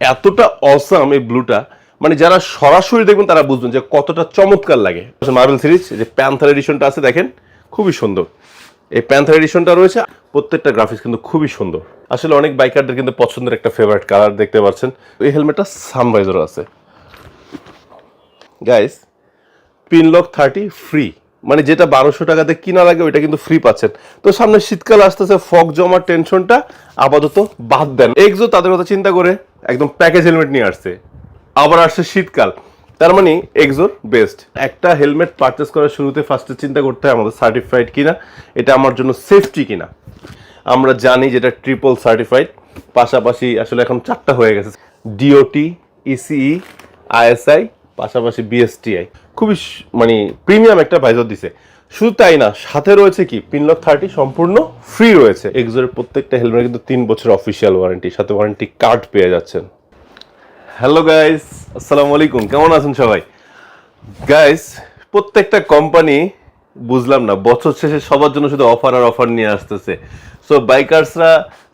এতটা অসাম এই ব্লুটা মানে যারা সরাসরি দেখবেন তারা বুঝবেন যে কতটা চমৎকার লাগে। মার্বেল সিরিজ যে প্যান্থার এডিশনটা আছে, দেখেন, খুবই সুন্দর। এই প্যান্থার এডিশনটা রয়েছে, প্রত্যেকটা গ্রাফিক্স কিন্তু খুবই সুন্দর। আসলে অনেক বাইকারদের কিন্তু পছন্দের একটা ফেভারিট কালার দেখতে পাচ্ছেন। এই হেলমেটটা সানভাইজার আছে। গাইস পিনলক থার্টি ফ্রি মানে যেটা বারোশো টাকাতে কিনা লাগে ওইটা কিন্তু ফ্রি পাচ্ছেন। তো সামনে শীতকাল আসতেছে ফগ জমার টেনশনটা আপাতত বাদ দেন। এক্সো তাদের কথা চিন্তা করে একদম প্যাকেজ হেলমেট নিয়ে আসছে। আবার আসছে শীতকাল। তার মানে এক্সোর বেস্ট একটা হেলমেট পারচেস করার শুরুতে ফার্স্টে চিন্তা করতে হয় আমাদের সার্টিফাইড কিনা, এটা আমার জন্য সেফটি কিনা। আমরা জানি যেটা ট্রিপল সার্টিফাইড পাশাপাশি আসলে এখন চারটা হয়ে গেছে। ডিওটি ইসিই আইএসআই পাশাপাশি বিএসটিআই খুবই মানে প্রিমিয়াম একটা ভাইজার দিছে। শুধু তাই না, সাথে রয়েছে কি পিনলক থার্টি সম্পূর্ণ ফ্রি রয়েছে। এক্সোরের প্রত্যেকটা হেলমেট কিন্তু তিন বছর অফিসিয়াল ওয়ারেন্টি সাথে ওয়ারেন্টি কার্ড পেয়ে যাচ্ছেন। হ্যালো গাইস আসসালামু আলাইকুম, কেমন আছেন সবাই? গাইস প্রত্যেকটা কোম্পানি বুঝলাম না, বছর শেষে সবার জন্য শুধু অফার আর অফার নিয়ে আসতেছে। সো বাইকার্সরা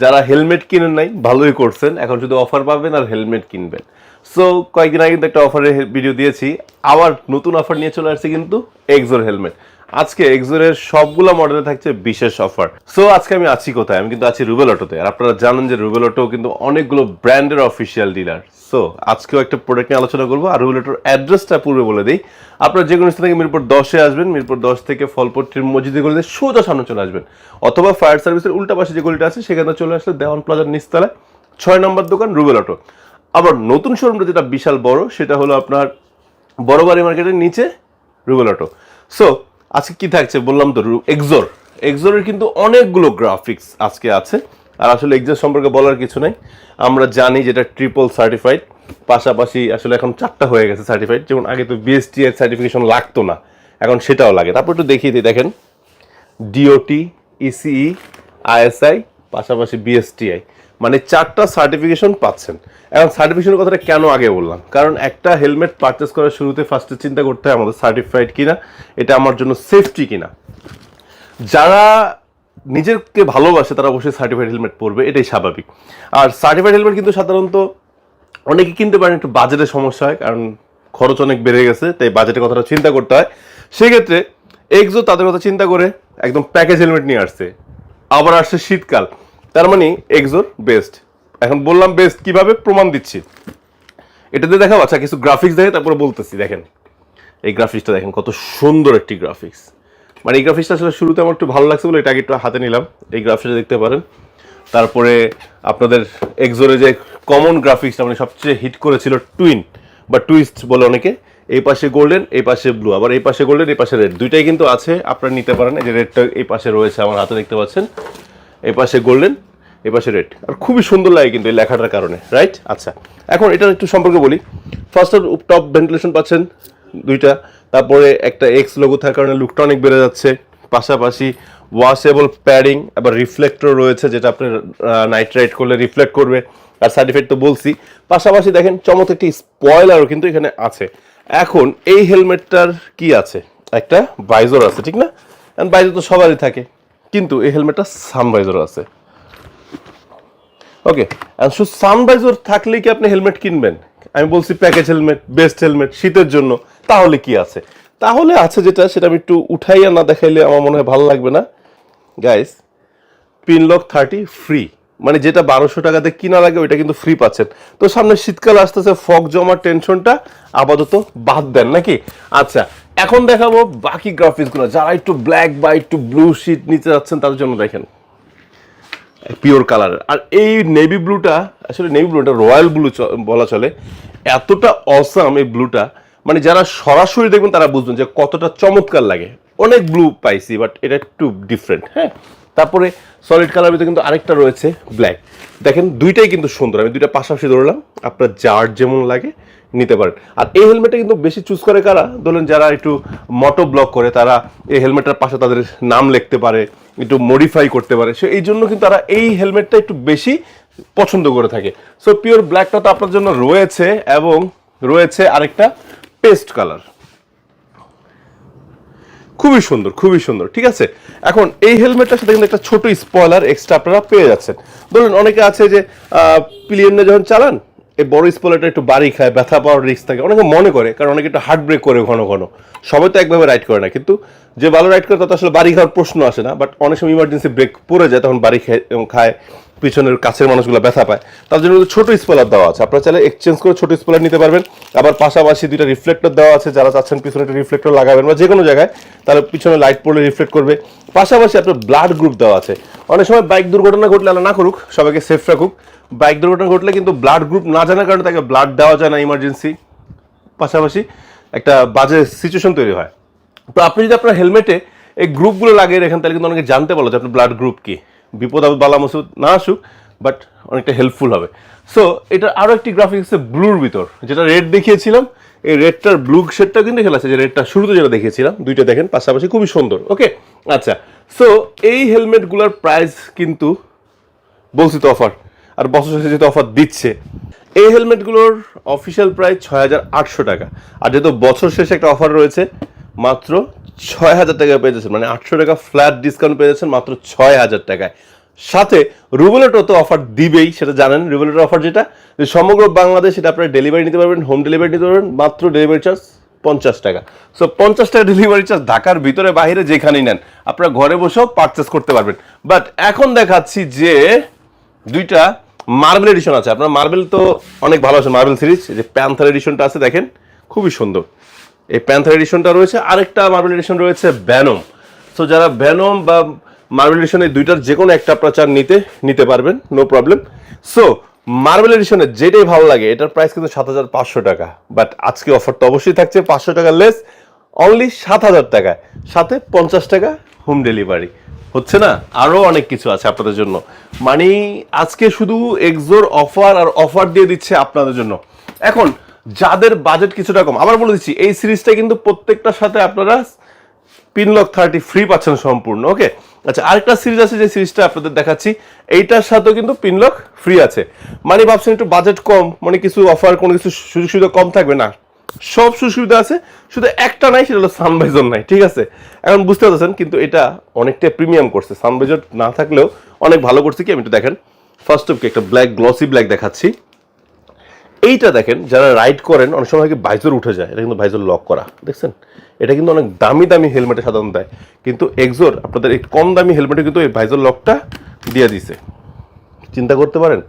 যারা হেলমেট কিনেন নাই, ভালোই করছেন, এখন শুধু অফার পাবেন আর হেলমেট কিনবেন। সো কয়েকদিন আগে কিন্তু একটা অফারের ভিডিও দিয়েছি, আবার নতুন অফার নিয়ে চলে আসছে কিন্তু এক্সোর হেলমেট আজকে এক্সোরের সবগুলো মডেলে থাকছে বিশেষ অফার সো আজকে আমি আছি কোথায়? আমি কিন্তু আছি রুবেল অটোতে আর আপনারা জানেন যে রুবেল অটো কিন্তু অনেকগুলো ব্র্যান্ডের অফিসিয়াল ডিলার সো আজকেও একটা প্রোডাক্ট নিয়ে আলোচনা করব। আর রুবেল অটোর অ্যাড্রেসটা পূর্বে বলে দিই। আপনারা যে কোনো স্থান থেকে মিরপুর দশে আসবেন, মিরপুর দশ থেকে ফলপট্টির মসজিদে গলিতে সোজা সামনে চলে আসবেন। অথবা ফায়ার সার্ভিসের উল্টা পাশে যে গলিটা আছে, সেখানে চলে আসলে দেওয়ান প্লাজার নিচতলায় ছয় নম্বর দোকান রুবেল অটো আবার নতুন শোরুমটা যেটা বিশাল বড়, সেটা হলো আপনার বড়বাড়ি মার্কেটের নিচে রুবেল অটো সো আজকে কি থাকছে? বললাম তো এক্সোর এক্সোরের কিন্তু অনেকগুলো গ্রাফিক্স আজকে আছে। আর আসলে এক্সোর সম্পর্কে বলার কিছু নাই। আমরা জানি যেটা ট্রিপল সার্টিফাইড পাশাপাশি আসলে এখন চারটা হয়ে গেছে সার্টিফাইড যেমন আগে তো বিএসটি এর সার্টিফিকেশন লাগতো না। এখন সেটাও লাগে। তারপর একটু দেখিয়ে দিই, দেখেন। ডিওটি ইসিই আইএসআই পাশাপাশি বিএসটিআই মানে চারটা সার্টিফিকেশন পাচ্ছেন। এখন সার্টিফিকেশনের কথাটা কেন আগে বললাম? কারণ একটা হেলমেট পারচেস করার শুরুতে ফার্স্টে চিন্তা করতে হয় আমাদের সার্টিফাইড কিনা, এটা আমার জন্য সেফটি কিনা। যারা নিজেকে ভালোবাসে, তারা অবশ্যই সার্টিফাইড হেলমেট পরবে, এটাই স্বাভাবিক। আর সার্টিফাইড হেলমেট কিন্তু সাধারণত অনেকে কিনতে পারেন, একটু বাজেটের সমস্যা হয়, কারণ খরচ অনেক বেড়ে গেছে, তাই বাজেটের কথাটা চিন্তা করতে হয়। সেক্ষেত্রে এক্সো তাদের কথা চিন্তা করে একদম প্যাকেজ হেলমেট নিয়ে আসছে। আবার আসছে শীতকাল। তার মানে এক্সোর বেস্ট এখন বললাম বেস্ট কীভাবে? প্রমাণ দিচ্ছি। এটাতে দেখাবো। আচ্ছা কিছু গ্রাফিক্স দেখে তারপরে বলতেছি। দেখেন, এই গ্রাফিক্সটা দেখেন, কত সুন্দর একটি গ্রাফিক্স মানে এই গ্রাফিক্সটা আসলে শুরুতে আমার একটু ভালো লাগছে বলে এটাকে একটু হাতে নিলাম। এই গ্রাফিক্সটা দেখতে পারেন। তারপরে আপনাদের এক্সোরে যে কমন গ্রাফিক্সটা মানে সবচেয়ে হিট করেছিল টুইন বা টুইস্ট বলে অনেকে। এই পাশে গোল্ডেন এই পাশে ব্লু আবার এই পাশে গোল্ডেন এই পাশে রেড দুইটাই কিন্তু আছে। আপনারা নিতে পারেন। এই যে রেডটা এই পাশে রয়েছে আমার হাতে, দেখতে পাচ্ছেন। এই পাশে গোল্ডেন এই পাশে রেড আর খুবই সুন্দর লাগে কিন্তু এই লেখাটার কারণে রাইট আচ্ছা এখন এটার একটু সম্পর্কে বলি। ফার্স্ট টপ ভেন্টিলেশন পাচ্ছেন দুইটা, তারপরে একটা এক্স লোগো থাকার কারণে লুকটা অনেক বেড়ে যাচ্ছে। পাশাপাশি ওয়াশেবল প্যাডিং আবার রিফ্লেক্টর রয়েছে, যেটা আপনার নাইট রাইড করলে রিফ্লেক্ট করবে। আর সার্টিফিকেট তো বলছি। পাশাপাশি দেখেন চমৎকার একটি স্পয়লারও কিন্তু এখানে আছে। এখন এই হেলমেটটার কি আছে? একটা বাইজর আছে, ঠিক না? বাইজর তো সবারই থাকে। কিন্তু এই হেলমেটটা সানভাইজর আছে। ওকে শুধু সানভাইজর থাকলেই কি আপনি হেলমেট কিনবেন? আমি বলছি প্যাকেজ হেলমেট বেস্ট হেলমেট শীতের জন্য, তাহলে কি আছে? তাহলে আছে যেটা, সেটা আমি একটু উঠাইয়া না দেখাইলে আমার মনে হয় ভালো লাগবে না। গাইস পিনলক থার্টি ফ্রি মানে যেটা বারোশো টাকাতে কিনা লাগে ওইটা কিন্তু ফ্রি পাচ্ছেন। তো সামনে শীতকাল আসতেছে ফগ জমার টেনশনটা আপাতত বাদ দেন, নাকি? আচ্ছা এখন দেখাবো বাকি গ্রাফিক্সগুলো যারা একটু ব্ল্যাক বা একটু ব্লু শিট নিতে যাচ্ছেন, তাদের জন্য দেখেন। পিওর কালার আর এই নেভি ব্লুটা আসলে নেভি ব্লুটা রয়্যাল ব্লু বলা চলে, এতটা অসাম এই ব্লুটা মানে যারা সরাসরি দেখবেন, তারা বুঝবেন যে কতটা চমৎকার লাগে। অনেক ব্লু পাইছি বাট এটা একটু ডিফারেন্ট হ্যাঁ? তারপরে সলিড কালার ভিতরে কিন্তু আরেকটা রয়েছে ব্ল্যাক দেখেন, দুইটাই কিন্তু সুন্দর। আমি দুইটা পাশাপাশি ধরলাম, আপনার যার যেমন লাগে। নিতে পারেন। আর এই হেলমেটটা কিন্তু বেশি চুজ করে কারা? ধরুন যারা একটু মটো ব্লক করে, তারা এই হেলমেটটার পাশে তাদের নাম লিখতে পারে, একটু মডিফাই করতে পারে। সো এই জন্য কিন্তু তারা এই হেলমেটটা একটু বেশি পছন্দ করে থাকে। সো পিওর ব্ল্যাকটা তো আপনার জন্য রয়েছে এবং রয়েছে আরেকটা পেস্ট কালার খুবই সুন্দর খুবই সুন্দর, ঠিক আছে? এখন এই হেলমেটটার সাথে কিন্তু একটা ছোট স্পয়লার এক্সট্রা আপনারা পেয়ে যাচ্ছেন। ধরুন অনেকে আছে যে প্লেনে যখন চালান এই বড় স্পলারটা একটু বাড়ি খায়, ব্যথা পাওয়ার রিস্ক থাকে। অনেকে মনে করে, কারণ অনেকে একটু হার্ট ব্রেক করে ঘন ঘন। সবাই তো একভাবে রাইড করে না। কিন্তু যে ভালো রাইড করে, তাতে আসলে বাড়ি খাওয়ার প্রশ্ন আসে না। বাট অনেক সময় ইমার্জেন্সি ব্রেক পড়ে যায়, তখন বাড়ি খায় খায়। পিছনের কাছের মানুষগুলো ব্যথা পায়। তার জন্য ছোট স্পলার দেওয়া আছে। আপনারা চাইলে এক্সচেঞ্জ করে ছোট স্পলার নিতে পারবেন। আবার পাশাপাশি দুইটা রিফ্লেক্টর দেওয়া আছে। যারা চাচ্ছেন পিছনে একটা রিফ্লেক্টর লাগাবেন বা যে কোনো জায়গায়, তাহলে পিছনে লাইট পড়লে রিফ্লেক্ট করবে। পাশাপাশি আপনার ব্লাড গ্রুপ দেওয়া আছে। অনেক সময় বাইক দুর্ঘটনা ঘটলে আল্লাহ না করুক, সবাইকে সেফ রাখুক। বাইক দুর্ঘটনা ঘটলে কিন্তু ব্লাড গ্রুপ না জানার কারণে তাকে ব্লাড দেওয়া যায় না ইমার্জেন্সি পাশাপাশি একটা বাজে সিচুয়েশন তৈরি হয়। তো আপনি যদি আপনার হেলমেটে এই গ্রুপগুলো লাগিয়ে রাখেন, তাহলে কিন্তু অনেকে জানতে পারল যে আপনার ব্লাড গ্রুপ কি। বিপদ আপদ, বালা মুসিবত না আসুক বাট অনেকটা হেল্পফুল হবে। সো এটার আরও একটি গ্রাফিক্স ব্লুর ভিতর। যেটা রেড দেখিয়েছিলাম, এই রেডটার ব্লু শেডটা কিন্তু খেলাছে যে রেডটা শুরুতে যেটা দেখিয়েছিলাম, দুইটা দেখেন, পাশাপাশি খুবই সুন্দর ওকে আচ্ছা সো এই হেলমেটগুলোর প্রাইস কিন্তু বলছি তো অফার আর বছর শেষে যেহেতু অফার দিচ্ছে, এই হেলমেটগুলোর অফিসিয়াল প্রাইস ছয় হাজার আটশো টাকা। আর যেহেতু বছর শেষে একটা অফার রয়েছে মাত্র ছয় হাজার টাকা পেয়ে যাচ্ছেন। মানে আটশো টাকা ফ্ল্যাট ডিসকাউন্ট পেয়ে যাচ্ছেন মাত্র ছয় হাজার টাকায়। সাথে রুবেলেটও তো অফার দিবেই, সেটা জানেন। রুবেলেটের অফার যেটা, যে সমগ্র বাংলাদেশ সেটা আপনারা ডেলিভারি নিতে পারবেন হোম ডেলিভারি নিতে পারবেন, মাত্র ডেলিভারি চার্জ পঞ্চাশ টাকা। সো পঞ্চাশ টাকা ডেলিভারি চার্জ ঢাকার ভিতরে বাইরে যেখানেই নেন, আপনারা ঘরে বসেও পারচেস করতে পারবেন। বাট এখন দেখাচ্ছি যে দুইটা মার্বেল এডিশন আছে। আপনার মার্বেল তো অনেক ভালো আছে মার্বেল সিরিজ যে প্যান্থার এডিশনটা আছে, দেখেন, খুবই সুন্দর। এই প্যান্থার এডিশনটা রয়েছে। আরেকটা মার্বেল এডিশন রয়েছে ব্যানম সো যারা ব্যানম বা মার্বেল এডিশন এই দুইটার যে কোনো একটা আপনার চান নিতে নিতে পারবেন নো প্রবলেম সো মার্বেল এডিশনের যেটাই ভালো লাগে, এটার প্রাইস কিন্তু সাত হাজার পাঁচশো টাকা। বাট আজকে অফারটা অবশ্যই থাকছে পাঁচশো টাকা লেস অনলি সাত হাজার টাকায়। সাথে পঞ্চাশ টাকা হোম ডেলিভারি হচ্ছে না? আরও অনেক কিছু আছে আপনাদের জন্য। মানে আজকে শুধু এক্সোর অফার আর অফার দিয়ে দিচ্ছে আপনাদের জন্য। এখন যাদের বাজেট কিছুটা কম। আবার বলে দিচ্ছি, এই সিরিজটা কিন্তু প্রত্যেকটার সাথে আপনারা পিনলক থার্টি ফ্রি পাচ্ছেন সম্পূর্ণ ওকে আচ্ছা আরেকটা সিরিজ আছে যে সিরিজটা আপনাদের দেখাচ্ছি, এইটার সাথেও কিন্তু পিনলক ফ্রি আছে। মানে ভাবছেন একটু বাজেট কম মানে কিছু অফার কোনো কিছু সুযোগ সুবিধা কম থাকবে? না, সব সুবিধা আছে, শুধু একটা নাই, সেটা হলো সানভাইজর নাই, ঠিক আছে? এখন বুঝতে পারছেন কিন্তু এটা অনেকটা প্রিমিয়াম করছে। সানভাইজর না থাকলেও অনেক ভালো করছে কি? আমি একটু দেখেন। ফার্স্ট অফ একটা ব্ল্যাক গ্লসি ব্ল্যাক দেখাচ্ছি। এইটা দেখেন, যারা রাইড করেন, অনেক সময় কি ভাইজর উঠে যায়, এটা কিন্তু ভাইজর লক করা, দেখছেন? এটা কিন্তু অনেক দামি দামি হেলমেটে সাধারণত দেয়। কিন্তু এক্সোর আপনাদের এই কম দামি হেলমেটে কিন্তু এই ভাইজর লকটা দিয়ে দিছে। চিন্তা করতে পারেন?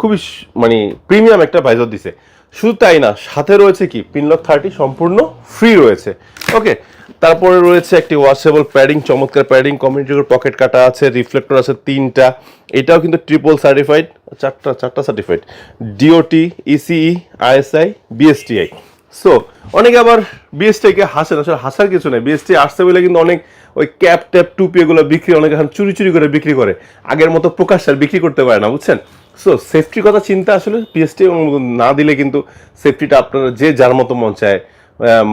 খুবই মানে প্রিমিয়াম একটা ভাইজর দিছে। শুধু তাই না, সাথে রয়েছে কি পিনলক থার্টি সম্পূর্ণ ফ্রি রয়েছে। ওকে তারপরে রয়েছে একটি ওয়াশেবল প্যাডিং চমৎকার প্যাডিং কমিউনিটির পকেট কাটা আছে রিফ্লেক্টর আছে তিনটা। এটাও কিন্তু ট্রিপল সার্টিফাইড চারটা চারটা certified DOT ECE ISI BSTI so অনেকে আবার বিএসটি কে হাসেন আসলে হাসার কিছু নেই। বিএসটি আসছে বলে কিন্তু অনেক ওই ক্যাপ ট্যাপ টুপি এগুলো বিক্রি, অনেক এখন চুরি চুরি করে বিক্রি করে। আগের মতো প্রকাশ আর বিক্রি করতে পারে না, বুঝছেন? সো সেফটির কথা চিন্তা আসলে পিএসটি না দিলে কিন্তু সেফটিটা আপনারা যে যার মতো মন চায়।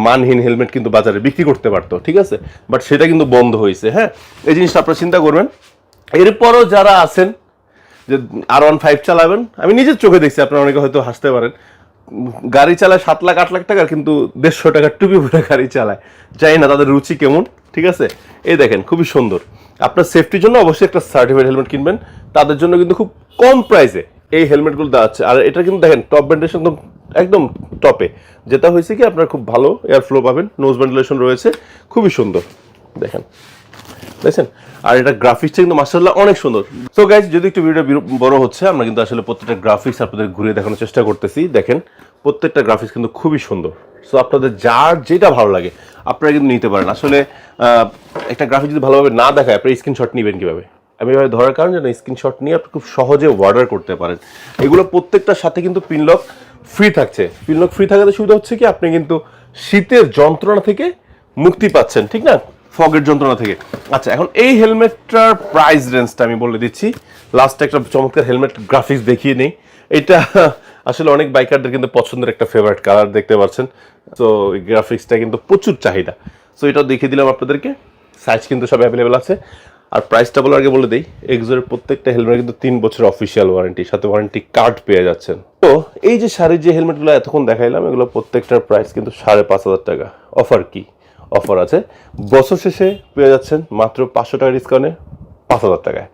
মানহীন হেলমেট কিন্তু বাজারে বিক্রি করতে পারতো, ঠিক আছে? বাট সেটা কিন্তু বন্ধ হয়েছে হ্যাঁ? এই জিনিসটা আপনারা চিন্তা করবেন। এরপরও যারা আছেন, যে আর ওয়ান ফাইভ চালাবেন, আমি নিজের চোখে দেখছি, আপনারা অনেকে হয়তো হাসতে পারেন। গাড়ি চালায় সাত লাখ, আট লাখ টাকার, কিন্তু দেড়শো টাকার টুপি ফুটা গাড়ি চালায়। জানি না তাদের রুচি কেমন, ঠিক আছে? এই দেখেন, খুবই সুন্দর। আপনার সেফটির জন্য অবশ্যই একটা সার্টিফাইড হেলমেট কিনবেন। তাদের জন্য কিন্তু খুব কম প্রাইসে এই হেলমেটগুলো দেওয়া হচ্ছে। আর এটা কিন্তু দেখেন টপ ভেন্টিলেশন একদম একদম টপে। যেটা হয়েছে কি, আপনার খুব ভালো এয়ার ফ্লো পাবেন নোজ ভেন্টিলেশন রয়েছে, খুবই সুন্দর। দেখেন, দেখছেন? আর এটা গ্রাফিক্সটা কিন্তু মার্শাল্লাহ অনেক সুন্দর। সো গাইজ যদি একটু ভিডিও বড় হচ্ছে, আমরা কিন্তু আসলে প্রত্যেকটা গ্রাফিক্স আপনাদের ঘুরে দেখানোর চেষ্টা করতেছি। দেখেন, প্রত্যেকটা গ্রাফিক্স কিন্তু খুবই সুন্দর। সো আপনাদের যার যেটা ভালো লাগে, আপনারা কিন্তু নিতে পারেন। আসলে একটা গ্রাফিক্স যদি ভালোভাবে না দেখায় আপনি স্ক্রিনশট নেবেন কীভাবে? আমি এভাবে ধরার কারণ যেন স্ক্রিনশট নিয়ে আপনি খুব সহজে অর্ডার করতে পারেন। এগুলো প্রত্যেকটার সাথে কিন্তু পিনলক ফ্রি থাকছে। পিনলক ফ্রি থাকাতে সুবিধা হচ্ছে কি, আপনি কিন্তু শীতের যন্ত্রণা থেকে মুক্তি পাচ্ছেন, ঠিক না? ফগের যন্ত্রণা থেকে। আচ্ছা এখন এই হেলমেটটার প্রাইস রেঞ্জটা আমি বলে দিচ্ছি। লাস্টে একটা চমৎকার হেলমেট গ্রাফিক্স দেখিয়ে নেই। এটা আসলে অনেক বাইকারদের কিন্তু পছন্দের একটা ফেভারিট কালার দেখতে পাচ্ছেন। তো এই গ্রাফিক্সটা কিন্তু প্রচুর চাহিদা। সো এটাও দেখিয়ে দিলাম আপনাদেরকে। সাইজ কিন্তু সব অ্যাভেলেবেল আছে। আর প্রাইসটা বলার আগে বলে দিই এক্সোরের প্রত্যেকটা হেলমেট কিন্তু তিন বছর অফিসিয়াল ওয়ারেন্টি সাথে ওয়ারেন্টি কার্ড পেয়ে যাচ্ছেন। তো এই যে শাড়ির যে হেলমেটগুলো এতক্ষণ দেখাইলাম, এগুলো প্রত্যেকটার প্রাইস কিন্তু সাড়ে পাঁচ হাজার টাকা। অফার কি? অফার আছে। বছর শেষে পেয়ে যাচ্ছেন মাত্র পাঁচশো টাকা ডিসকাউন্টে পাঁচ হাজার টাকায়।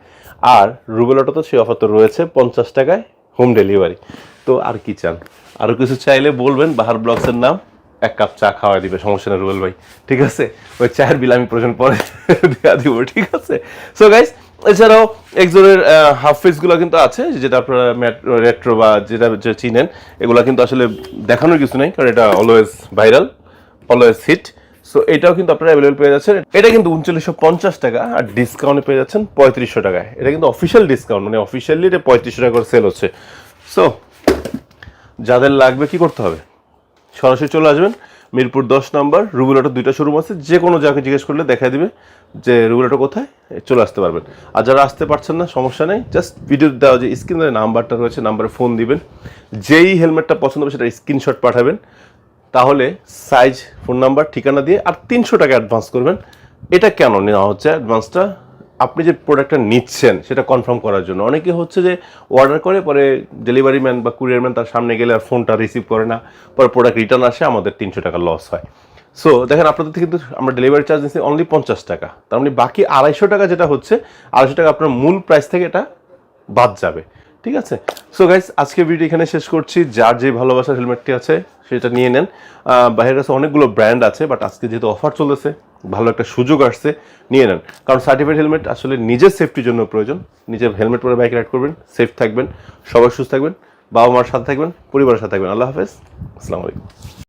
আর রুবেল অটো তো সেই অফার তো রয়েছে পঞ্চাশ টাকায় হোম ডেলিভারি তো আর কি চান? আরও কিছু চাইলে বলবেন বাহার ব্লগসের নাম। এক কাপ চা খাওয়া দিবে, সমস্যা নেই রুবেল ভাই, ঠিক আছে? ওই চায়ের বিল আমি প্রয়োজন পরে দেওয়া দিব, ঠিক আছে? সো গাইস এছাড়াও একজনের হাফ ফেসগুলো কিন্তু আছে, যেটা আপনারা রেট্রো বা যেটা চিনেন, এগুলো কিন্তু আসলে দেখানোর কিছু নেই, কারণ এটা always viral always hit so এটাও কিন্তু আপনারা অ্যাভেলেবল পেয়ে যাচ্ছেন। এটা কিন্তু উনচল্লিশশো পঞ্চাশ টাকা, আর ডিসকাউন্টে পেয়ে যাচ্ছেন পঁয়ত্রিশশো টাকায় এটা কিন্তু অফিসিয়াল ডিসকাউন্ট মানে অফিসিয়ালি এটা পঁয়ত্রিশশো টাকা করে সেল হচ্ছে। সো যাদের লাগবে কি করতে হবে? সরাসরি চলে আসবেন। মিরপুর দশ নম্বর, রুবেল দুইটা শোরুম আছে যে কোনো জায়গায় জিজ্ঞেস করলে দেখা দিবে যে রুবেল কোথায় চলে আসতে পারবেন। আর যারা আসতে পারছেন না, সমস্যা নেই জাস্ট ভিডিও দেওয়া যে স্ক্রিনের নাম্বারটা রয়েছে নাম্বারে ফোন দিবেন। যেই হেলমেটটা পছন্দ হবে, সেটা স্ক্রিনশট পাঠাবেন। তাহলে সাইজ ফোন নাম্বার ঠিকানা দিয়ে আর তিনশো টাকা অ্যাডভান্স করবেন। এটা কেন নেওয়া হচ্ছে? অ্যাডভান্সটা আপনি যে প্রোডাক্টটা নিচ্ছেন, সেটা কনফার্ম করার জন্য। অনেকে হচ্ছে যে অর্ডার করে, পরে ডেলিভারি ম্যান বা কুরিয়ার ম্যান তার সামনে গেলে আর ফোনটা রিসিভ করে না, পরে প্রোডাক্ট রিটার্ন আসে, আমাদের তিনশো টাকা লস হয়। সো দেখেন, আপনাদের কিন্তু আমরা ডেলিভারি চার্জ নিচ্ছি অনলি পঞ্চাশ টাকা। তার মানে বাকি আড়াইশো টাকা যেটা হচ্ছে, আড়াইশো টাকা আপনার মূল প্রাইস থেকে এটা বাদ যাবে। ঠিক আছে? সো গাইস আজকে ভিডিও এখানে শেষ করছি। যার যে ভালোবাসার হেলমেটটি আছে, সেটা নিয়ে নেন। বাইরের কাছে অনেকগুলো ব্র্যান্ড আছে বাট আজকে যেহেতু অফার চলেছে, ভালো একটা সুযোগ আসছে, নিয়ে নেন। কারণ সার্টিফাইড হেলমেট আসলে নিজের সেফটির জন্য প্রয়োজন। নিজের হেলমেট পরে বাইক রাইড করবেন সেফ থাকবেন, সবাই সুস্থ থাকবেন বাবা মার সাথে থাকবেন, পরিবারের সাথে থাকবেন। আল্লাহ হাফেজ। আসসালামু আলাইকুম।